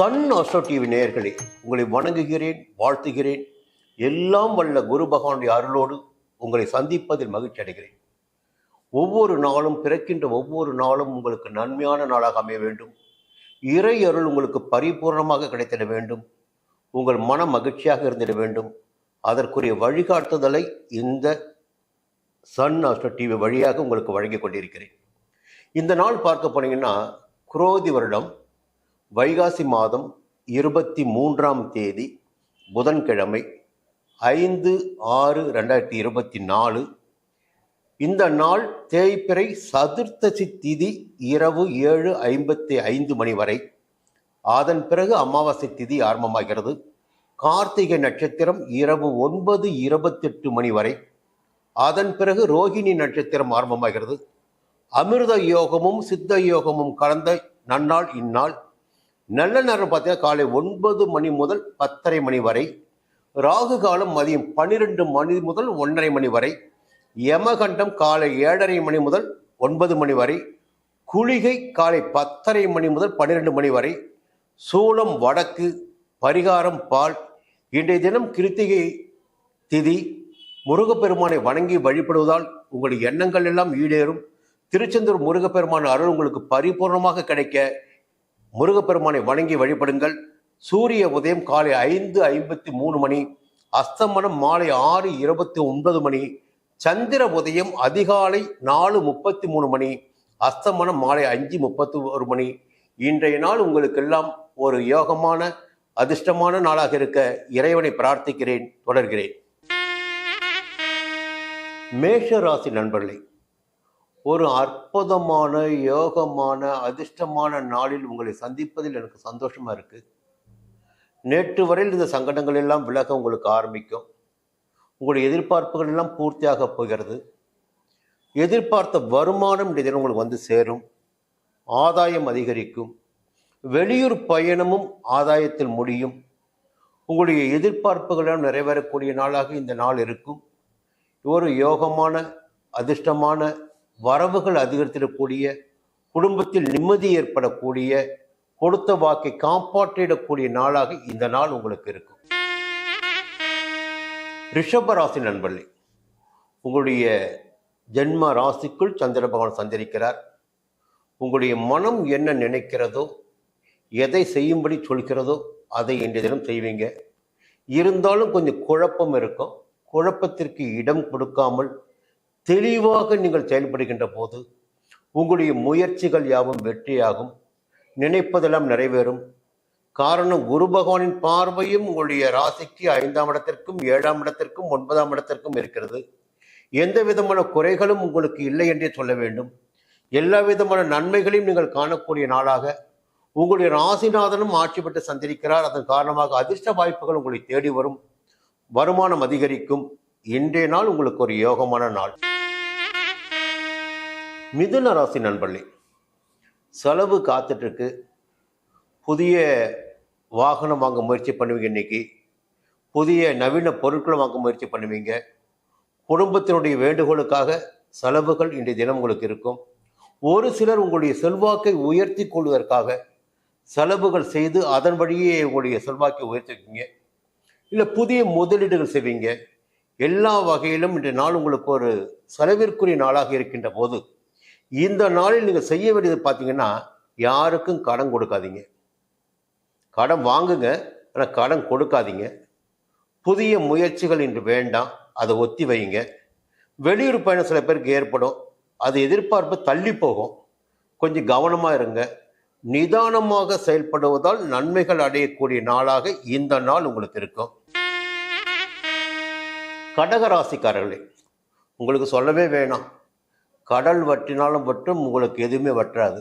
Sun அசோ TV நேயர்களே உங்களை வணங்குகிறேன் வாழ்த்துகிறேன். எல்லாம் வல்ல குரு பகவானுடைய அருளோடு உங்களை சந்திப்பதில் மகிழ்ச்சி அடைகிறேன். ஒவ்வொரு நாளும் பிறக்கின்ற ஒவ்வொரு நாளும் உங்களுக்கு நன்மையான நாளாக அமைய வேண்டும். இறை அருள் உங்களுக்கு பரிபூர்ணமாக கிடைத்திட வேண்டும். உங்கள் மன மகிழ்ச்சியாக இருந்திட வேண்டும். அதற்குரிய வழிகாட்டுதலை இந்த சன் அஸ்ட்ரோ டிவி வழியாக உங்களுக்கு வழங்கி கொண்டிருக்கிறேன். இந்த நாள் பார்க்க போனீங்கன்னா குரோதி வருடம். வைகாசி மாதம் இருபத்தி மூன்றாம் தேதி புதன்கிழமை ஐந்து ஆறு ரெண்டாயிரத்தி இருபத்தி நாலு. இந்த நாள் தேய்பிறை சதுர்த்தசி திதி இரவு ஏழு ஐம்பத்தி ஐந்து மணி வரை. அதன் பிறகு அமாவாசை திதி ஆரம்பமாகிறது. கார்த்திகை நட்சத்திரம் இரவு ஒன்பது இருபத்தெட்டு மணி வரை. அதன் பிறகு ரோகிணி நட்சத்திரம் ஆரம்பமாகிறது. அமிர்த யோகமும் சித்த யோகமும் கலந்த நன்னாள் இந்நாள். நல்ல நேரம் பார்த்தீங்கன்னா காலை ஒன்பது மணி முதல் பத்தரை மணி வரை ராகு காலம் மதியம் பன்னிரெண்டு மணி முதல் ஒன்றரை மணி வரை யமகண்டம் காலை ஏழரை மணி முதல் ஒன்பது மணி வரை குளிகை காலை பத்தரை மணி முதல் பன்னிரெண்டு மணி வரை சூளம் வடக்கு பரிகாரம் பால் இன்றைய தினம் கிருத்திகை திதி முருகப்பெருமானை வணங்கி வழிபடுவதால் உங்களுடைய எண்ணங்கள் எல்லாம் ஈடேறும். திருச்செந்தூர் முருகப்பெருமான் அருள் உங்களுக்கு பரிபூர்ணமாக கிடைக்க முருகப்பெருமானை வணங்கி வழிபடுங்கள். சூரிய உதயம் காலை ஐந்து ஐம்பத்தி மூணு மணி அஸ்தமனம் மாலை ஆறு இருபத்தி ஒன்பது மணி சந்திர உதயம் அதிகாலை நாலு முப்பத்தி மூணு மணி அஸ்தமனம் மாலை அஞ்சு முப்பத்தி ஒரு மணி. இன்றைய நாள் உங்களுக்கெல்லாம் ஒரு யோகமான அதிர்ஷ்டமான நாளாக இருக்க இறைவனை பிரார்த்திக்கிறேன் தொடர்கிறேன். மேஷ ராசி நண்பர்களே ஒரு அற்புதமான யோகமான அதிர்ஷ்டமான நாளில் உங்களை சந்திப்பதில் எனக்கு சந்தோஷமாக இருக்குது நேற்று வரையில் இந்த சங்கடங்கள் எல்லாம் விலக உங்களுக்கு ஆரம்பிக்கும். உங்களுடைய எதிர்பார்ப்புகள் எல்லாம் பூர்த்தியாக போகிறது. எதிர்பார்த்த வருமானம் இன்றைய தினம் உங்களுக்கு வந்து சேரும். ஆதாயம் அதிகரிக்கும். வெளியூர் பயணமும் ஆதாயத்தில் முடியும். உங்களுடைய எதிர்பார்ப்புகளும் நிறைவேறக்கூடிய நாளாக இந்த நாள் இருக்கும். ஒரு யோகமான அதிர்ஷ்டமான வரவுகள் அதிகரித்திடக்கூடிய குடும்பத்தில் நிம்மதி ஏற்படக்கூடிய கொடுத்த வாக்கை காப்பாற்றிடக்கூடிய நாளாக இந்த நாள் உங்களுக்கு இருக்கும். ரிஷப ராசி நண்பர்களே உங்களுடைய ஜென்ம ராசிக்குள் சந்திர பகவான் சந்திரிக்கிறார் உங்களுடைய மனம் என்ன நினைக்கிறதோ எதை செய்யும்படி சொல்கிறதோ அதை இன்றைய தினம் செய்வீங்க. இருந்தாலும் கொஞ்சம் குழப்பம் இருக்கும். குழப்பத்திற்கு இடம் கொடுக்காமல் தெளிவாக நீங்கள் செயல்படுகின்ற போது உங்களுடைய முயற்சிகள் யாவும் வெற்றியாகும். நினைப்பதெல்லாம் நிறைவேறும். காரணம் குரு பகவானின் பார்வையும் உங்களுடைய ராசிக்கு ஐந்தாம் இடத்திற்கும் ஏழாம் இடத்திற்கும் ஒன்பதாம் இடத்திற்கும் இருக்கிறது. எந்த விதமான குறைகளும் உங்களுக்கு இல்லை என்றே சொல்ல வேண்டும். எல்லா விதமான நன்மைகளையும் நீங்கள் காணக்கூடிய நாளாக உங்களுடைய ராசிநாதனும் ஆட்சி பெற்று சந்திரிக்கிறார். அதன் காரணமாக அதிர்ஷ்ட வாய்ப்புகள் உங்களை தேடி வரும். வருமானம் அதிகரிக்கும். இன்றைய நாள் உங்களுக்கு ஒரு யோகமான நாள். மிதுன ராசி நண்பர்களே செலவு காத்துட்ருக்கு புதிய வாகனம் வாங்க முயற்சி பண்ணுவீங்க இன்னைக்கு. புதிய நவீன பொருட்களை வாங்க முயற்சி பண்ணுவீங்க. குடும்பத்தினுடைய வேண்டுகோளுக்காக செலவுகள் இன்றைய தினம் உங்களுக்கு இருக்கும். ஒரு சிலர் உங்களுடைய செல்வாக்கை உயர்த்தி கொள்வதற்காக செலவுகள் செய்து அதன் வழியே உங்களுடைய செல்வாக்கை உயர்த்திக்குங்க இல்லை புதிய முதலீடுகள் செய்வீங்க. எல்லா வகையிலும் இன்றைய நாள் உங்களுக்கு ஒரு செலவிற்குரிய நாளாக இருக்கின்ற போது இந்த நாளில் நீங்கள் செய்ய வேண்டியது பார்த்தீங்கன்னா யாருக்கும் கடன் கொடுக்காதீங்க. கடன் வாங்குங்க ஆனால் கடன் கொடுக்காதீங்க. புதிய முயற்சிகள் இன்று வேண்டாம் அதை ஒத்தி வைங்க வெளியூர் பயணம் சில பேருக்கு ஏற்படும். அது எதிர்பார்ப்பு தள்ளி போகும். கொஞ்சம் கவனமாக இருங்க. நிதானமாக செயல்படுவதால் நன்மைகள் அடையக்கூடிய நாளாக இந்த நாள் உங்களுக்கு இருக்கும். கடகராசிக்காரர்களே உங்களுக்கு சொல்லவே வேணாம். கடல் வட்டினாலும் மட்டும் உங்களுக்கு எதுவுமே வற்றாது.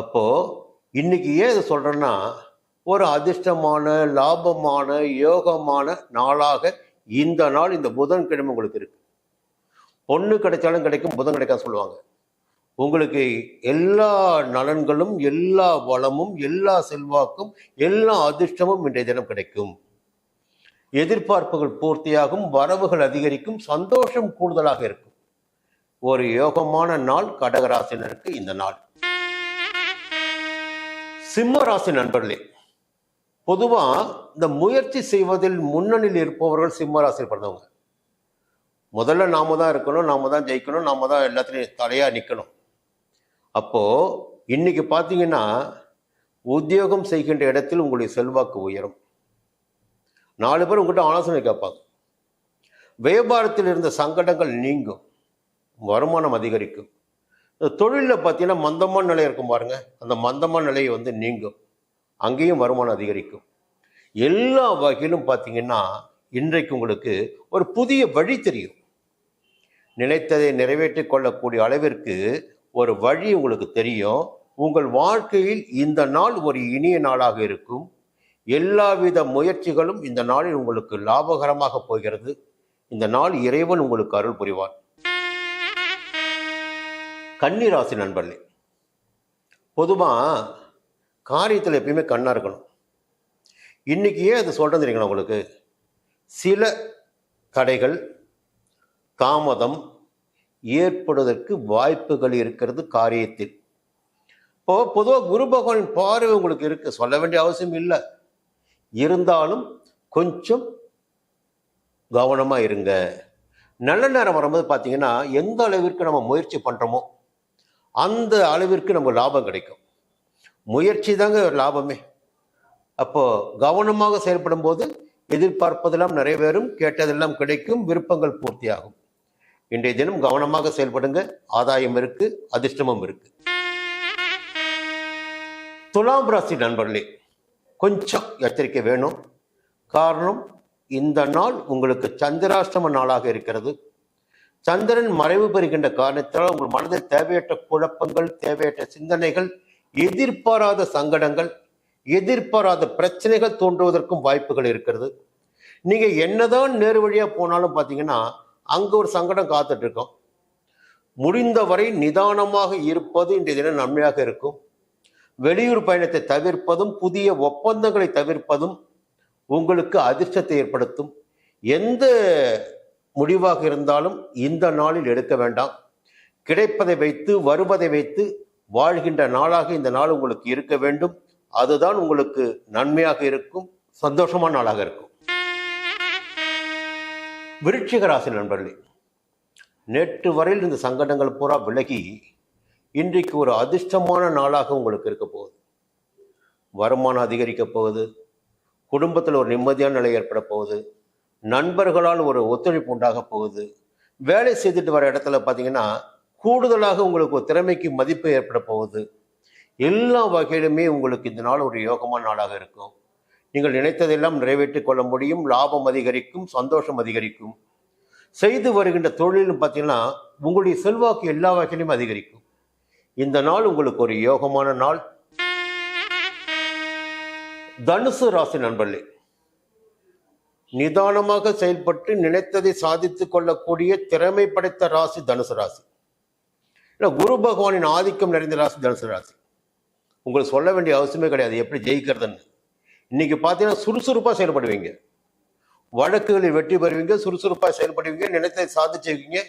அப்போ இன்றைக்கி ஏன் இதை சொல்கிறேன்னா ஒரு அதிர்ஷ்டமான லாபமான யோகமான நாளாக இந்த நாள் இந்த புதன்கிழமை உங்களுக்கு இருக்குது பொண்ணு கிடைச்சாலும் கிடைக்கும் புதன் கிடைக்காது சொல்லுவாங்க. உங்களுக்கு எல்லா நலன்களும் எல்லா வளமும் எல்லா செல்வாக்கும் எல்லா அதிர்ஷ்டமும் இன்றைய தினம் கிடைக்கும். எதிர்பார்ப்புகள் பூர்த்தியாகும் வரவுகள் அதிகரிக்கும் சந்தோஷம் கூடுதலாக இருக்கும். ஒரு யோகமான நாள் கடகராசினருக்கு இந்த நாள். சிம்ம ராசி நண்பர்களே பொதுவாக இந்த முயற்சி செய்வதில் முன்னணியில் இருப்பவர்கள் சிம்மராசியில் பிறந்தவங்க முதல்ல நாம தான் இருக்கணும் நாம தான் ஜெயிக்கணும் நாம தான் எல்லாத்துலேயும் தலையாக நிற்கணும் அப்போது இன்னைக்கு பார்த்தீங்கன்னா உத்தியோகம் செய்கின்ற இடத்தில் உங்களுடைய செல்வாக்கு உயரும். நாலு பேர் உங்கள்கிட்ட ஆலோசனை கேட்பாங்க. வியாபாரத்தில் இருந்த சங்கடங்கள் நீங்கும். வருமானம் அதிகரிக்கும். இந்த தொழிலில் பார்த்தீங்கன்னா மந்தமான நிலை இருக்கும் பாருங்கள் அந்த மந்தமான நிலையை வந்து நீங்கும். அங்கேயும் வருமானம் அதிகரிக்கும். எல்லா வகையிலும் பார்த்தீங்கன்னா இன்றைக்கு உங்களுக்கு ஒரு புதிய வழி தெரியும். நினைத்ததை நிறைவேற்றிக் கொள்ளக்கூடிய அளவிற்கு ஒரு வழி உங்களுக்கு தெரியும். உங்கள் வாழ்க்கையில் இந்த நாள் ஒரு இனிய நாளாக இருக்கும். எல்லாவித முயற்சிகளும் இந்த நாளில் உங்களுக்கு லாபகரமாக போகிறது. இந்த நாள் இறைவன் உங்களுக்கு அருள் புரிவார் கன்னிராசி நண்பர்களே பொதுவாக காரியத்தில் எப்பயுமே கண்ணாக இருக்கணும். இன்னைக்கு ஏன் அது சொல்கிறேன் தெரியுங்களா உங்களுக்கு? சில தடைகள் தாமதம் ஏற்படுவதற்கு வாய்ப்புகள் இருக்கிறது காரியத்தில். இப்போது பொதுவாக குரு பகவானின் பார்வை உங்களுக்கு இருக்குது சொல்ல வேண்டிய அவசியம் இல்லை. இருந்தாலும் கொஞ்சம் கவனமாக இருங்க. நல்ல நேரம் வரும்போது பார்த்தீங்கன்னா எந்த அளவிற்கு நம்ம முயற்சி பண்ணுறோமோ அந்த அளவிற்கு நமக்கு லாபம் கிடைக்கும். முயற்சி தாங்க லாபமே. அப்போது கவனமாக செயல்படும் போது எதிர்பார்ப்பதெல்லாம் நிறைவேறும் கேட்டதெல்லாம் கிடைக்கும் விருப்பங்கள் பூர்த்தியாகும். இன்றைய தினம் கவனமாக செயல்படுங்க. ஆதாயம் இருக்கு அதிர்ஷ்டமும் இருக்கு. துலாம் ராசி நண்பர்களே கொஞ்சம் எச்சரிக்கை வேணும். காரணம் இந்த நாள் உங்களுக்கு சந்திராஷ்டம நாளாக இருக்கிறது. சந்திரன் மறைவு பெறுகின்ற காரணத்தால் உங்கள் மனதில் தேவையற்ற குழப்பங்கள் தேவையற்ற சிந்தனைகள் எதிர்பாராத சங்கடங்கள் எதிர்பாராத பிரச்சனைகள் தோன்றுவதற்கும் வாய்ப்புகள் இருக்கிறது. நீங்க என்னதான் நேரு வழியா போனாலும் பார்த்தீங்கன்னா அங்கே ஒரு சங்கடம் காத்துட்டு இருக்கோம் முடிந்தவரை நிதானமாக இருப்பது இன்றைய தினம் நன்மையாக இருக்கும். வெளியூர் பயணத்தை தவிர்ப்பதும் புதிய ஒப்பந்தங்களை தவிர்ப்பதும் உங்களுக்கு அதிர்ஷ்டத்தை ஏற்படுத்தும். எந்த முடிவாக இருந்தாலும் இந்த நாளில் எடுக்க வேண்டாம். கிடைப்பதை வைத்து வருவதை வைத்து வாழ்கின்ற நாளாக இந்த நாள் உங்களுக்கு இருக்க வேண்டும். அதுதான் உங்களுக்கு நன்மையாக இருக்கும் சந்தோஷமான நாளாக இருக்கும். விருட்சிக ராசி நண்பர்களே நேற்று வரையில் இந்த சங்கடங்கள் பூரா விலகி இன்றைக்கு ஒரு அதிர்ஷ்டமான நாளாக உங்களுக்கு இருக்க போகுது. வருமானம் அதிகரிக்க போகுது. குடும்பத்தில் ஒரு நிம்மதியான நிலை ஏற்பட போகுது. நண்பர்களால் ஒரு ஒத்துழைப்பு உண்டாக போகுது. வேலை செய்துட்டு வர இடத்துல பார்த்தீங்கன்னா கூடுதலாக உங்களுக்கு ஒரு திறமைக்கு மதிப்பு ஏற்பட போகுது. எல்லா வகையிலுமே உங்களுக்கு இந்த நாள் ஒரு யோகமான நாளாக இருக்கும். நீங்கள் நினைத்ததெல்லாம் நிறைவேற்றிக் கொள்ள முடியும். லாபம் அதிகரிக்கும் சந்தோஷம் அதிகரிக்கும். செய்து வருகின்ற தொழிலும் பார்த்தீங்கன்னா உங்களுடைய செல்வாக்கு எல்லா வகையிலும் அதிகரிக்கும். இந்த நாள் உங்களுக்கு ஒரு யோகமான நாள். தனுசு ராசி நண்பர்களே நிதானமாக செயல்பட்டு நினைத்ததை சாதித்துக் கொள்ளக்கூடிய திறமை படைத்த ராசி தனுசு ராசி. இல்லை குரு பகவானின் ஆதிக்கம் நிறைந்த ராசி தனுசு ராசி. உங்களுக்கு சொல்ல வேண்டிய அவசியமே கிடையாது எப்படி ஜெயிக்கிறதுன்னு. இன்னைக்கு பார்த்தீங்கன்னா சுறுசுறுப்பாக செயல்படுவீங்க. வழக்குகளில் வெற்றி பெறுவீங்க சுறுசுறுப்பாக செயல்படுவீங்க நினைத்ததை சாதிச்சுவீங்க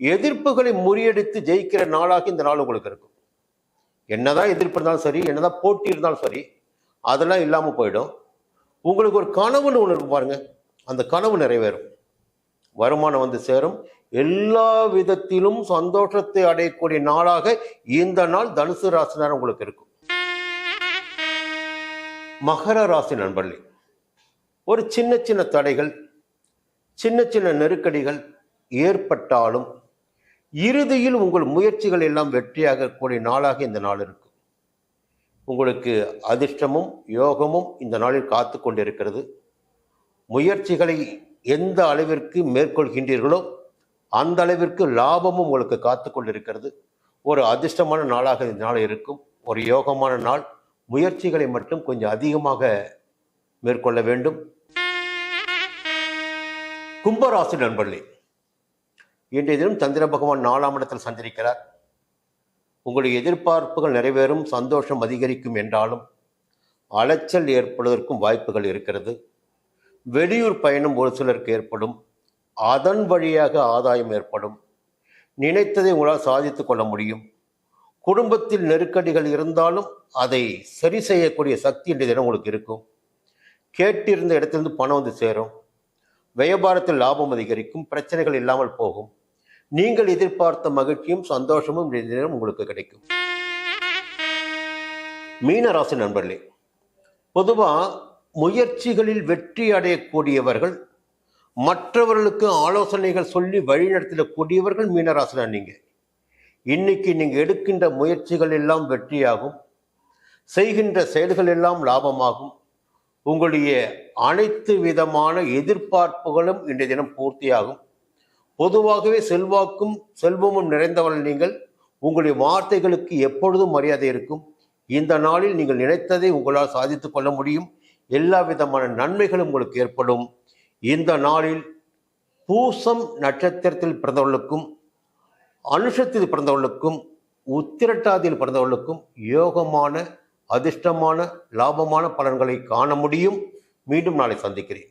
எதிர்ப்புகளை முறியடித்து ஜெயிக்கிற நாளாக இந்த நாள் உங்களுக்கு இருக்கும். என்னதான் எதிர்ப்பு இருந்தாலும் சரி என்னதான் போட்டி இருந்தாலும் சரி அதெல்லாம் இல்லாமல் போயிடும். உங்களுக்கு ஒரு கனவுன்னு ஒன்று இருக்கும் பாருங்க. அந்த கனவு நிறைவேறும். வருமானம் வந்து சேரும். எல்லா விதத்திலும் சந்தோஷத்தை அடையக்கூடிய நாளாக இந்த நாள் தனுசு ராசினார் உங்களுக்கு இருக்கும். மகர ராசி நண்பர்களே ஒரு சின்ன சின்ன தடைகள் சின்ன சின்ன நெருக்கடிகள் ஏற்பட்டாலும் இறுதியில் உங்கள் முயற்சிகள் எல்லாம் வெற்றியாகக்கூடிய நாளாக இந்த நாள் இருக்கும். உங்களுக்கு அதிர்ஷ்டமும் யோகமும் இந்த நாளில் காத்து கொண்டிருக்கிறது. முயற்சிகளை எந்த அளவிற்கு மேற்கொள்கின்றீர்களோ அந்த அளவிற்கு லாபமும் உங்களுக்கு காத்து கொண்டிருக்கிறது. ஒரு அதிர்ஷ்டமான நாளாக இந்த நாள் இருக்கும். ஒரு யோகமான நாள். முயற்சிகளை மட்டும் கொஞ்சம் அதிகமாக மேற்கொள்ள வேண்டும். கும்பராசி நண்பர்களே இன்றைய தினம் சந்திர பகவான் நாலாம் இடத்தில் சந்திரிக்கிறார் உங்களுடைய எதிர்பார்ப்புகள் நிறைவேறும் சந்தோஷம் அதிகரிக்கும் என்றாலும் அலைச்சல் ஏற்படுவதற்கும் வாய்ப்புகள் இருக்கிறது. வெளியூர் பயணம் ஒரு சிலருக்கு ஏற்படும். அதன் வழியாக ஆதாயம் ஏற்படும். நினைத்ததை உங்களால் சாதித்து கொள்ள முடியும். குடும்பத்தில் நெருக்கடிகள் இருந்தாலும் அதை சரி செய்யக்கூடிய சக்தி என்ற தினம் உங்களுக்கு இருக்கும். கேட்டிருந்த இடத்திலிருந்து பணம் வந்து சேரும். வியாபாரத்தில் லாபம் அதிகரிக்கும். பிரச்சனைகள் இல்லாமல் போகும். நீங்கள் எதிர்பார்த்த மகிழ்ச்சியும் சந்தோஷமும் நேரம் உங்களுக்கு கிடைக்கும். மீனராசி நண்பர்களே பொதுவாக முயற்சிகளில் வெற்றி அடையக்கூடியவர்கள் மற்றவர்களுக்கு ஆலோசனைகள் சொல்லி வழிநடத்தக்கூடியவர்கள் மீனராசினா நீங்க. இன்னைக்கு நீங்க எடுக்கின்ற முயற்சிகள் எல்லாம் வெற்றியாகும். செய்கின்ற செயல்கள் எல்லாம் லாபமாகும். உங்களுடைய அனைத்து விதமான எதிர்பார்ப்புகளும் இன்றைய தினம் பூர்த்தியாகும். பொதுவாகவே செல்வாக்கும் செல்வமும் நிறைந்தவர்கள் நீங்கள். உங்களுடைய வார்த்தைகளுக்கு எப்பொழுதும் மரியாதை இருக்கும். இந்த நாளில் நீங்கள் நினைத்ததை உங்களால் சாதித்து கொள்ள முடியும். எல்லா விதமான நன்மைகளும் உங்களுக்கு ஏற்படும். இந்த நாளில் பூசம் நட்சத்திரத்தில் பிறந்தவர்களுக்கும் அனுஷத்தில் பிறந்தவர்களுக்கும் உத்திரட்டாதியில் பிறந்தவர்களுக்கும் யோகமான அதிர்ஷ்டமான லாபமான பலன்களை காண முடியும். மீண்டும் நாளை சந்திக்கிறேன்.